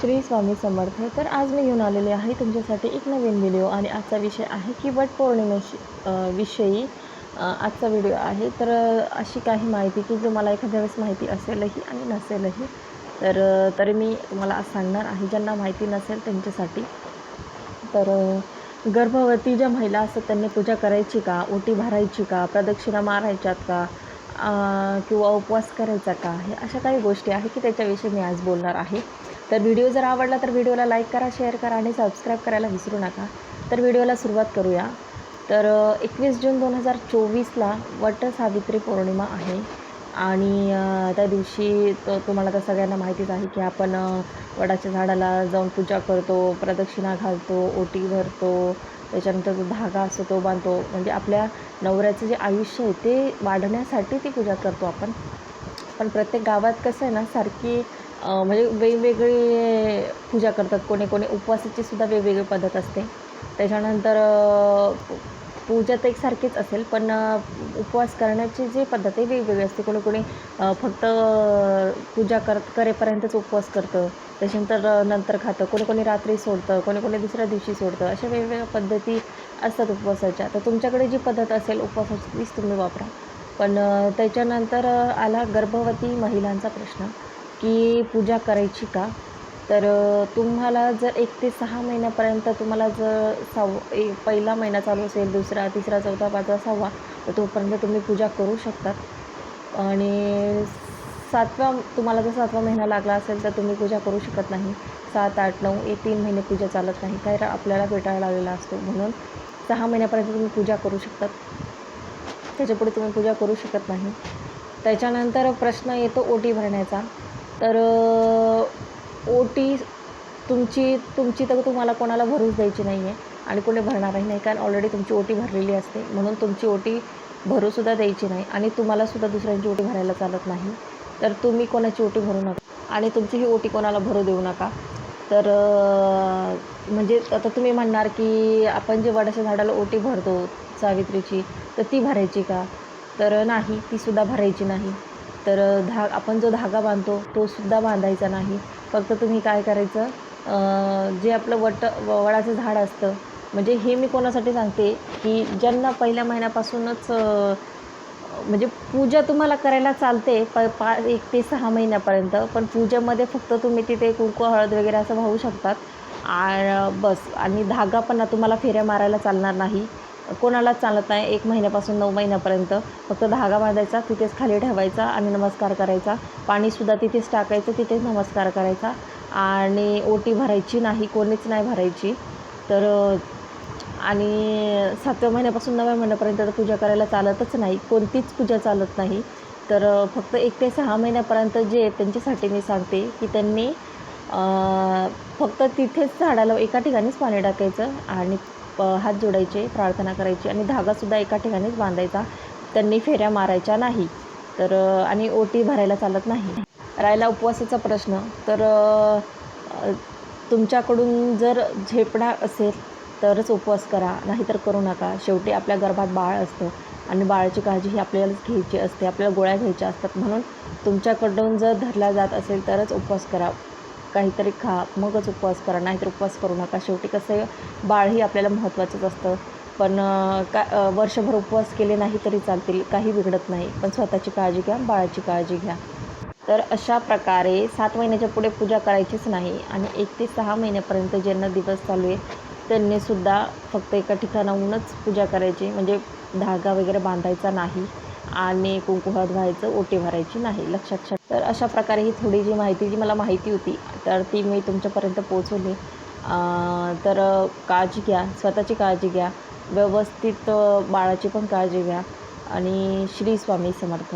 श्री स्वामी समर्थ. तर आज मी घेऊन आलेले आहे तुमच्यासाठी एक नवीन व्हिडिओ आणि आजचा विषय आहे की वट पौर्णिमेशी विषयी आजचा व्हिडिओ आहे. तर अशी काही माहिती की जो मला एखाद्या वेळेस माहिती असेलही आणि नसेलही तर तरी मी तुम्हाला आज सांगणार आहे. ज्यांना माहिती नसेल त्यांच्यासाठी. तर गर्भवती ज्या महिला असतात त्यांनी पूजा करायची का? ओटी भरायची का? प्रदक्षिणा मारायच्यात का? किंवा उपवास करायचा का? हे अशा काही गोष्टी आहे की त्याच्याविषयी मी आज बोलणार आहे. तर व्हिडिओ जर आवडला तर व्हिडिओला लाईक करा शेअर करा आणि सबस्क्राईब करायला विसरू नका. तर व्हिडिओला सुरुवात करूया. तर एकवीस जून दोन हजार चोवीसला वट सावित्री पौर्णिमा आहे. आणि त्या दिवशी तो तुम्हाला तर सगळ्यांना माहितीच आहे की आपण वडाच्या झाडाला जाऊन पूजा करतो प्रदक्षिणा घालतो ओटी भरतो त्याच्यानंतर जो धागा असतो तो बांधतो. म्हणजे आपल्या नवऱ्याचं जे आयुष्य आहे ते वाढण्यासाठी ती पूजा करतो आपण. पण प्रत्येक गावात कसं आहे ना सारखी म्हणजे वेगवेगळी पूजा करतात. कोणी कोणी उपवासाची सुद्धा वेगवेगळी पद्धत असते. त्याच्यानंतर पूजा तर एकसारखीच असेल पण उपवास करण्याची जी पद्धत आहे वेगवेगळी असते. कोणी कोणी फक्त पूजा कर करेपर्यंतच उपवास करतं. त्याच्यानंतर नंतर खातं. कोणी कोणी रात्री सोडतं. कोणी कोणी दुसऱ्या दिवशी सोडतं. अशा वेगवेगळ्या पद्धती असतात उपवासाच्या. तर तुमच्याकडे जी पद्धत असेल उपवासाची तीच तुम्ही वापरा. पण त्याच्यानंतर आला गर्भवती महिलांचा प्रश्न. की पूजा करायची का? तर तुम्हाला जर एक ते सहा महिन्यापर्यंत तुम्हाला जर सव ए पहिला महिना चालू असेल दुसरा तिसरा चौथा पाचवा सहावा तर तोपर्यंत तुम्ही पूजा करू शकतात आणि सातवा तुम्हाला जर सातवा महिना लागला असेल तर तुम्ही पूजा करू शकत नाही. सात आठ नऊ हे तीन महिने पूजा चालत नाही. कारण आपल्याला फेटाळा लागलेला असतो. म्हणून सहा महिन्यापर्यंत तुम्ही पूजा करू शकतात त्याच्यापुढे तुम्ही पूजा करू शकत नाही. त्याच्यानंतर प्रश्न येतो ओटी भरण्याचा. तर ओ टी तुमची तुमची तर तुम्हाला कोणाला भरूच द्यायची नाही आहे आणि कोणी भरणारही नाही कारण ऑलरेडी तुमची ओटी भरलेली असते. म्हणून तुमची ओटी भरूसुद्धा द्यायची नाही आणि तुम्हालासुद्धा दुसऱ्यांची ओटी भरायला चालत नाही. तर तुम्ही कोणाची ओटी भरू नका आणि तुमची ही ओटी कोणाला भरू देऊ नका. तर म्हणजे आता तुम्ही म्हणणार की आपण जे वडाच्या झाडाला ओटी भरतो सावित्रीची तर ती भरायची का? तर नाही तीसुद्धा भरायची नाही. तर धा आपण जो धागा बांधतो तो सुद्धा बांधायचा नाही. फक्त तुम्ही काय करायचं जे आपलं वट व- वडाचं झाड असतं म्हणजे हे मी कोणासाठी सांगते की ज्यांना पहिल्या महिन्यापासूनच म्हणजे पूजा तुम्हाला करायला चालते प पा एक ते सहा महिन्यापर्यंत पण पूजेमध्ये फक्त तुम्ही तिथे कुंकू हळद वगैरे असं वाहू शकतात. आ बस. आणि धागा पण तुम्हाला फेऱ्या मारायला चालणार नाही. कोणालाच चालत नाही. एक महिन्यापासून नऊ महिन्यापर्यंत. फक्त धागा बांधायचा तिथेच खाली ठेवायचा आणि नमस्कार करायचा. पाणीसुद्धा तिथेच टाकायचं तिथेच नमस्कार करायचा. आणि ओटी भरायची नाही कोणीच नाही भरायची. तर आणि सातव्या महिन्यापासून नवव्या महिन्यापर्यंत तर पूजा करायला चालतच नाही. कोणतीच पूजा चालत नाही. तर फक्त एक ते सहा महिन्यापर्यंत जे त्यांच्यासाठी मी सांगते की त्यांनी फक्त तिथेच झाडाला एका ठिकाणीच पाणी टाकायचं आणि हात जोडायचे प्रार्थना करायची आणि धागासुद्धा एका ठिकाणीच बांधायचा. त्यांनी फेऱ्या मारायच्या नाही. तर आणि ओटी भरायला चालत नाही. राहिला उपवासाचा प्रश्न. तर तुमच्याकडून जर झेपणार असेल तरच उपवास करा. नाहीतर करू नका. शेवटी आपल्या गर्भात बाळ असतं. आणि बाळाची काळजी ही आपल्यालाच घ्यायची असते. आपल्याला गोळ्या घ्यायच्या असतात. म्हणून तुमच्याकडून जर धरला जात असेल तरच उपवास करा. काहीतरी खा मगच उपवास करा नाहीतर उपवास करू नका. शेवटी कसं बाळही आपल्याला महत्त्वाचंच असतं. पण का वर्षभर उपवास केले नाही तरी चालतील काही बिघडत नाही. पण स्वतःची काळजी घ्या बाळाची काळजी घ्या. तर अशा प्रकारे सात महिन्याच्या पुढे पूजा करायचीच नाही आणि एक ते सहा महिन्यापर्यंत ज्यांना दिवस चालू आहे त्यांनीसुद्धा फक्त एका ठिकाणाहूनच पूजा करायची. म्हणजे धागा वगैरे बांधायचा नाही. आणि कुंकू हळद व्हायचं ओटी भरायची नाही लक्षात ठेवा. तर अशा प्रकारे ही थोडी जी माहिती जी मला माहिती होती तर ती मी तुमच्यापर्यंत पोहोचवली. तर काळजी घ्या स्वतःची काळजी घ्या व्यवस्थित बाळाची पण काळजी घ्या. आणि श्री स्वामी समर्थ.